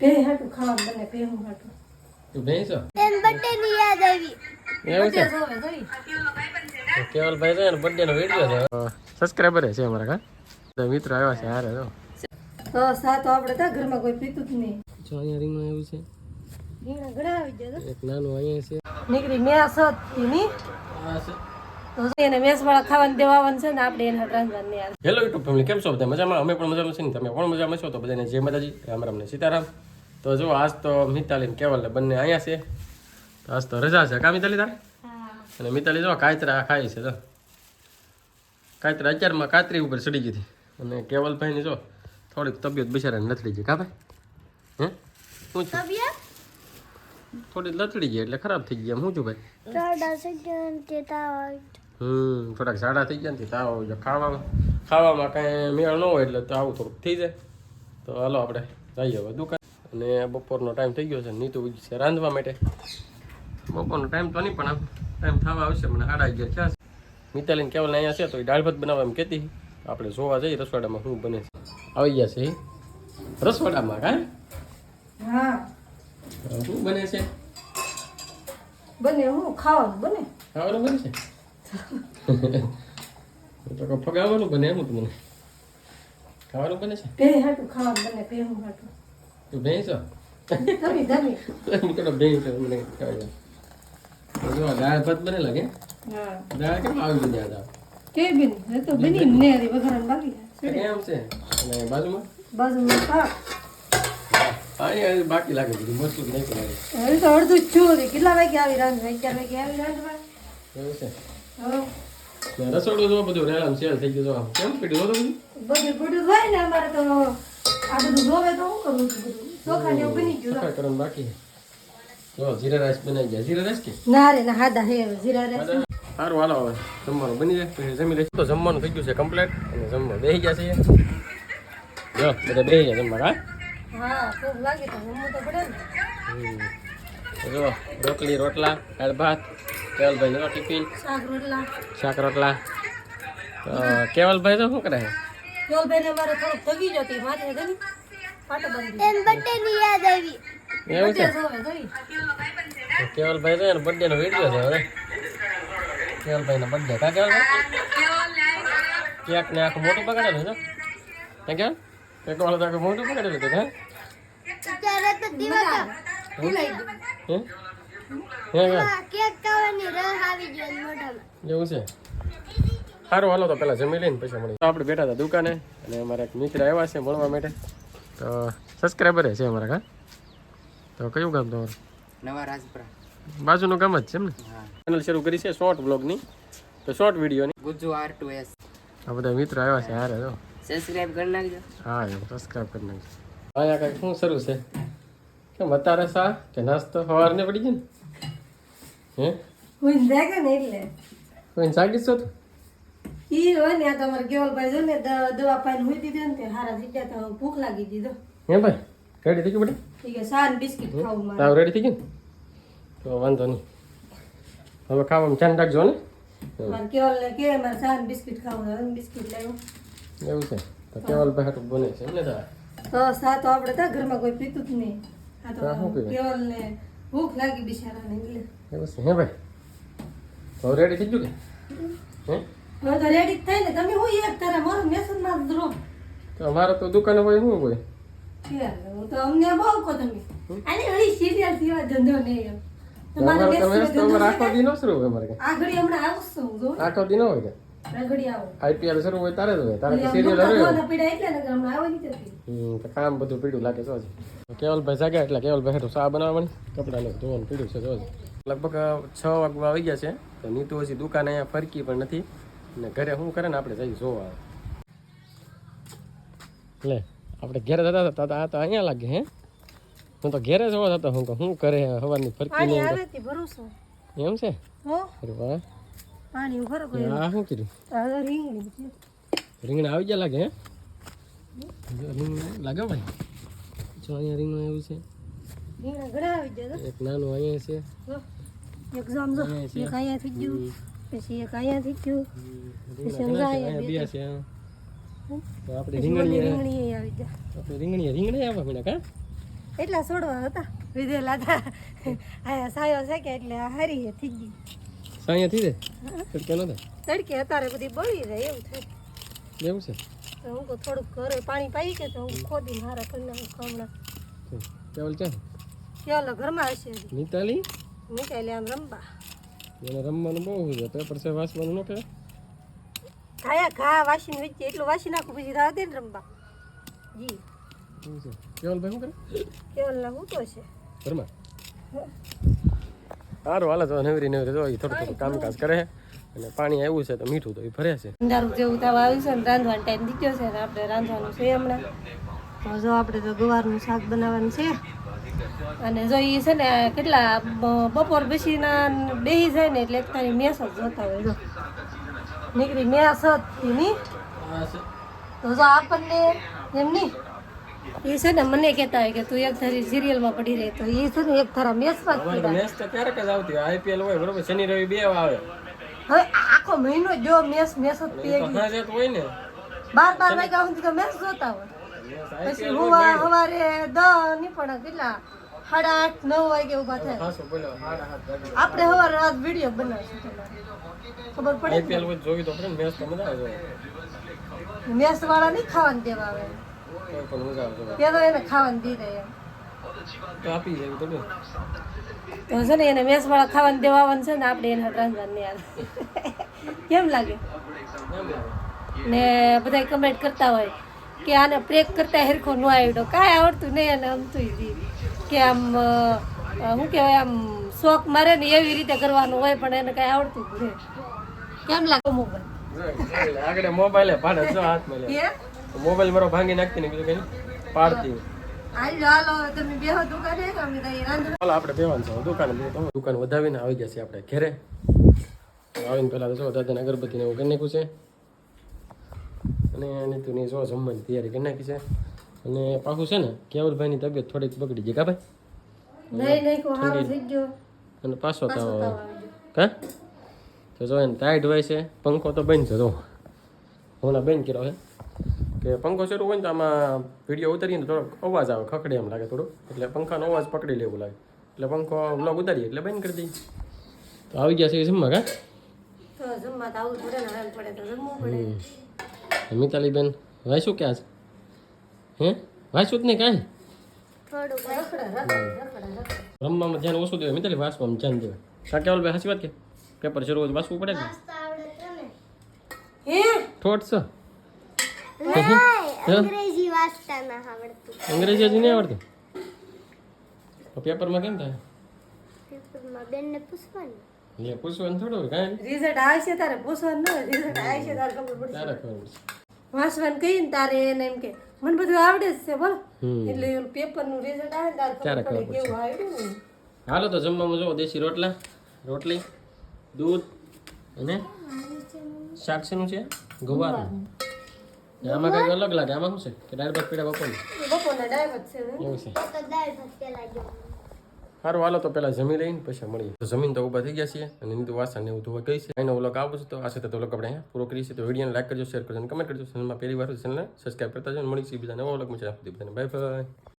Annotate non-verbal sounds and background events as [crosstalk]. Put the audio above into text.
બે હાટું ખાવાનું બને બે હાટું. તું ભેંસો એન બર્થડે ની યાદ આવી. એવું છે? કેવલભાઈ છે ને બર્થડે નો વીડિયો છે. અમારા કા મિત્રો આવ્યા છે હારે જો. તો આપણે ઘરમાં કોઈ પીતું જ નહીં. જો અહીંયા રીંગણું આવ્યું છે. રીંગણા ઘણા આવી ગયા એક નાનું અહીંયા છે. નીકળી મેં હતી ની તો એને મેસ વાળા ખાવાનું દેવાનું છે ને આપણે એને રાંધવાનું નહીં હેલો યુટ્યુબ ફેમિલી કેમ છો બધા મજામાં? અમે પણ મજામાં છે ને તમે પણ મજામાં છો? તો બધાને જય માતાજી રામ રામ ને સીતારામ. તો જો આજ તો મિતાલી ને કેવલ ને બંને અહીંયા છે. તો આજ તો રજા છે. કા મિતાલી તારે? અને મિતાલી જો કાતરા ખાય છે તો કાતરા અત્યારમાં કાતરી ઉપર ચડી ગઈ હતી. અને કેવલભાઈની જો થોડીક તબિયત બિચારાને લથડી ગઈ. કા ભાઈ? હે? શું છે? થોડી લથડી ગઈ એટલે ખરાબ થઈ ગયા શું છું ભાઈ? સાડા હમ થોડાક ઝાડા થઈ ગયા ને તાવ. ખાવામાં ખાવામાં કાંઈ મેળ ન હોય એટલે તો આવું થોડુંક થઈ જાય. તો હાલો આપણે જઈએ હવે દુકાન. અને બપોરનો ટાઈમ થઈ ગયો છે. નીતુ છે રાંધવા માટે. બપોરનો ટાઈમ તો નહીં પણ ટાઈમ થવા આવશે. મને સાડા અગિયાર થયા છે. મિતાલીને કેવલ અહીંયા છે તો એ દાળ ભાત બનાવવા એમ કહેતી. આપણે જોવા જઈએ રસવાડામાં શું બને છે. આવી ગયા છે. એ. રસવાડામાં કાંઈ હા. શું બને છે? બને હું ખાવાનું બને. ખાવાનું બને છે? [laughs] ફગાવવાનું બને એમ હતું બને ખાવાનું બને છે? બે હાટું ખાવાનું બને બે હું હાટું. તું હું મને કહેવાય. દાળ ભાત બને લાગે દાળ કેમ આવી ગઈ દાળ કે બેન તો બની ને હરી વઘારણ બાકી કેમ છે અને બાજુમાં બાજુમાં શાક અહીંયા બાકી લાગે બધું મસ્ત નહીં લાગે હવે તો અડધું જ છું. કેટલા વાગે આવી રાંધવા અગિયાર વાગે આવી રાંધવા એવું છે ને રસોડું જો બધું રેલામ શેર થઈ ગયું જો કેમ પીડ્યું હતું બધું બધું હોય ને અમારે તો આ બધું જોવે તો હું કરું છું બધું? ચોખા ને એવું બની ગયું સફાઈ કરવાનું બાકી જો જીરા રાઈસ બનાવી ગયા જીરા રાઈસ કે? ના રે ના હાદા હે જીરા રે સારું હાલો હવે. જમવાનું બની જાય પછી જમી લઈશું. તો જમવાનું થઈ ગયું છે કમ્પ્લીટ અને જમવા બેસી ગયા છે જો બધા બેસી ગયા જમવા હા? હા ખૂબ લાગે તો જમવું તો પડે ને. જો રોટલી રોટલા દાળ ભાત કેવલભાઈ નો ટિફિન શાક રોટલા. શાક રોટલા. તો કેવલભાઈ તો શું કરે છે? કેવલભાઈ ને? મારે થોડુંક માથે બાંધી બર્થડે યાદ આવી. એવું છે? કેવલભાઈ છે બર્થડે નો વીડિયો છે હવે. કેવલભાઈ નો બર્થડે કા કેવલભાઈ કેક ને આખું મોટું પકડેલું છે હે કેક વાળું તો આખું મોટું પકડેલું હતું ત્યારે તો દિવસ હે? હે? કેક ખાવાની રસ આવી ગયો મોઢામાં. એવું છે? સારું હાલો તો પેલા જમી લઈને પછી મળી આપણે બેઠા હતા દુકાને અને અમારા એક મિત્ર આવ્યા છે મળવા માટે. તો સબસ્ક્રાઈબર છે અમારા કા તો કયું ગામ તમારું? નવા રાજપુરા. બાજુનું ગામ જ છે એમ ને? ચેનલ શરૂ કરી છે શોર્ટ બ્લોગની તો શોર્ટ વિડીયોની ગુજુ આર ટુ એસ આ બધા મિત્રો આવ્યા છે હારે જો. સબસ્ક્રાઇબ કરી નાખજો. હા એમ સબસ્ક્રાઈબ કરી નાખજો. અહીંયા કાંઈક શું શરૂ છે? કેમ અત્યારે સા? કે નાસ્તો સવારને પડી ગયો ને? હે? હું જાગે ને એટલે. કોઈ જાગીશ છો તું? ઈ હોય ને આ તમારે કેવલભાઈ જો ને દવા પાઈને મૂકી દીધી ને તે હારા થઈ ગયા તો ભૂખ લાગી દીધો હે ભાઈ? રેડી થઈ ગયું બેટા ઠીક છે સાન બિસ્કિટ ખાવું મારે. તાવ રેડી થઈ ગયું ને? તો વાંધો નહીં. હવે ખાવાનું ધ્યાન રાખજો ને. મારે કેવલ ને કે મારે સાન બિસ્કિટ ખાવું હવે બિસ્કિટ લાવ્યું એવું છે? તો કેવલ ભાઈ હાટું બને છે તો. સા તો આપણે ત્યાં ઘરમાં કોઈ પીતું જ નહીં. આ તો કેવલ ને ભૂખ લાગી બિચારાને એટલે. એવું છે હે ભાઈ? તો રેડી થઈ ગયું કે? હે? હવે તો રેડી થઈ ને. તમે હું એક તારા મારું મેસનમાં જ રહો તો અમારે તો દુકાને હોય શું હોય? તો અમને બહુ કહો તમે. અને વળી સિરિયલ સિવાય ધંધો નહીં એમ. તમારે શરૂ હોય હમણાં આવશું આખો આવો. આઈપીએલ શરૂ હોય તારે હોય. તારે સિરિયલ. હમ કામ બધું પીડું લાગે જ. કેવલભાઈ જાગ્યા એટલે કેવલભાઈ હાટું ચા બનાવવાની? કપડાને ધોવાનું પીડું છે લગભગ છ વાગવા આવી ગયા છે. તો નીતુ હજી દુકાન અહીંયા ફરકી પણ નથી. અને ઘરે શું કરે ને આપણે જઈ જોવા. લે આપણે ઘેરે જતા હતા તો આ તો અહીંયા લાગે હે? હું તો ઘેરે જોવા જતો હું તો શું કરે હવાની ફરકી નહીં ભરોસો. એમ છે? હો? અરે વાહ. પાણી ખરો કોઈ આ શું કર્યું રીંગણી રીંગણા આવી ગયા લાગે હે? રીંગણા લાગે ભાઈ? જો અહીંયા રીંગણા આવ્યું છે. રીંગણા ઘણા આવી ગયા એક નાનું અહીંયા છે. એક જામ જો છે. એક અહીંયા થઈ ગયું. પછી એક અહીંયા થઈ ગયું. રીંગણા ઘણા બે છે તો આપણે રીંગણી રીંગણી આવી ગયા. આપણે રીંગણી રીંગણી આવવા મીડા કા? એટલા છોડવા હતા વિધેલા હતા. હા સાયો છે કે એટલે આ હારી થઈ ગઈ. સાઅહીંયા થઈ જાય? તડકે ન તડકે અત્યારે બધી બળી જાય એવું થાય. એવું છે? તો હું થોડુંક ઘરે પાણી પાઈ કે તો હું ખોદી મારા કરી નાખું હમણાં કેવલ ક્યાં? ચાલો ઘરમાં હશે હજી. નીતાલી આમ રમવા. એને રમવાનું બહુ છે. પેપર છે વાંચવાનું ન કે ખાયા ઘા વાસીને વચ્ચે એટલું વાસી નાખું પછી રાહ દે ને રમવા. જી. કેવલ ભાઈ શું કરે? કેવલ ના હું તો છે. ઘરમાં? સારું હાલે તો નવરી નવરી તો થોડું થોડું કામકાજ કરે અને પાણી આવ્યું છે તો મીઠું તો એ ભરે છે. અંધારું જેવું થવા આવ્યું છે ને રાંધવાનો ટાઈમ દીધો છે ને આપણે રાંધવાનું છે હમણાં. તો જો આપણે તો ગવારનું શાક બનાવવાનું છે. અને જો એ છે ને કેટલા બપોર પછીના બેસી જાય ને એટલે એક તારી મેસ જ જોતા હોય જો. નીકળી મેસ હતી ની તો જો આપણને એમની એ છે ને મને કહેતા હોય કે તું એક ધારી સિરિયલમાં પડી રહી તો એ છે ને એક ધારા મેચમાં જ મેચ તો ક્યારેક જ આવતી આઈપીએલ હોય બરોબર? શનિ રવિ બે આવે. હવે આખો મહિનો જો મેસ મેસ જ તો પીએ હાજે હોય ને. બાર બાર વાગ્યા સુધી તો મેચ જોતા હોય. પછી હું સવારે દ નહીં પણ કેટલા સાડા આઠ નવ વાગે ઊભા થાય. આપણે સવારે રાત વીડિયો બનાવશું ખબર પડે? આઈપીએલ હોય જોવી તો પડે મેચ તો મજા આવે મેસ વાળા નહીં ખાવાનું દેવા આવે. ત્યાં તો એને ખાવાનું દી દે એમ. છે ને એને મેસ વાળા ખાવાનું દેવા આવવાનું છે ને આપણે એને રાંધવાનું નહીં આવે કેમ લાગે? ને બધા કમેન્ટ કરતા હોય કે આને પ્રેક કરતા હેરખો ન આવડ્યો કાંઈ આવડતું નહીં અને અમતું દી. કે આમ શું કહેવાય આમ શોખ મારે ને એવી રીતે કરવાનું હોય પણ એને કાંઈ આવડતું જ નહીં કેમ લાગે મોબાઈલ આગળ મોબાઈલ ભાડે જો હાથમાં લે મોબાઈલ મારો ભાંગી નાખતી ને બીજું કઈ પાડતી. દુકાને વધાવીને આવી ગયા છે આપણે ઘરે. આવીને પહેલાં તો જો દાદાને અગરબત્તીને એવું કરી નાખ્યું છે. અને નીતુની જો જમવાની તૈયારી કરી નાખી છે. અને પાછું છે ને કેવલભાઈની તબિયત થોડીક બગડી ગઈ કા ભાઈ? નહીં નહીં કો હારો થઈ ગયો. અને પાછો તાવ. કા? તો જો એને ટાઈટ હોય છે પંખો તો બંધ છે જો. હમણાં બંધ કર્યો છે. કે પંખો શરૂ હોય ને તો આમાં વીડિયો ઉતારીને થોડોક અવાજ આવે ખખડે એમ લાગે થોડું. એટલે પંખાનો અવાજ પકડી લેવું લાગે. એટલે પંખો બ્લોગ ઉતારીએ એટલે બંધ કરી દઈએ. તો આવી ગયા છે જમવા કા? તો જમવા તો આવું પડે ને હાલ પડે તો જમવું પડે. મિતાલી બેન વાંચ્યું ક્યાં છે? હે? વાંચ્યું જ નહીં કાંઈ? થોડુંક રખડે રખડે રખડે રખડે. રમવામાં ધ્યાન ઓછું દેવાય. મિતાલી વાંચવામાં ધ્યાન દેવાય. કા ભાઈ સાચી વાત કે? પેપર શરૂ હોય તો વાંચવું પડે ને ઠોટ છે અંગ્રેજી વાંચતા ના આવડતું. અંગ્રેજી હજી નહીં આવડતું? તો પેપરમાં કેમ થાય? પેપરમાં બેનને પૂછવાનું. એટલે પૂછવાનું થોડું કાંઈ? રિઝલ્ટ આવશે તારે પૂછવાનું રિઝલ્ટ આવશે તારે ખબર પડશે. તારે ખબર પડશે. વાંચવાનું કહીએ ને તારે એને એમ કે મને બધું આવડે જ છે બોલ. એટલે એનું પેપરનું રિઝલ્ટ આવે ને તારે ખબર ખબર પડે કેવું આવ્યું હાલો તો જમવામાં જો દેશી રોટલા રોટલી દૂધ અને શાક શેનું છે ગવારનું. આમાં કઈ અલગ લાગે આમાં શું છે? કે ભાત પીડા બપોર બપોરના ડાયવત છે એવું છે. તો દાળ ભાત પેલા સારું, હાલો તો પેલા જમી લઈને પછી મળીએ. તો જમીન તો ઊભા થઈ ગયા છીએ અને નીતુ વાસણ ને એવું ધોવા ગઈ છે. એનો ઓલોક આવું છે તો આ સાથે તો લોકો આપણે પૂરો કરીએ છીએ. તો વિડીયોને લાઈક કરજો શેર કરજો અને કમેન્ટ કરજો. ચેનલમાં પહેલી વાર ચેનલને સબસ્ક્રાઈબ કરતા જો મળીશું બીજા નવા ઓલોક મજા આપી બધાને બાય બાય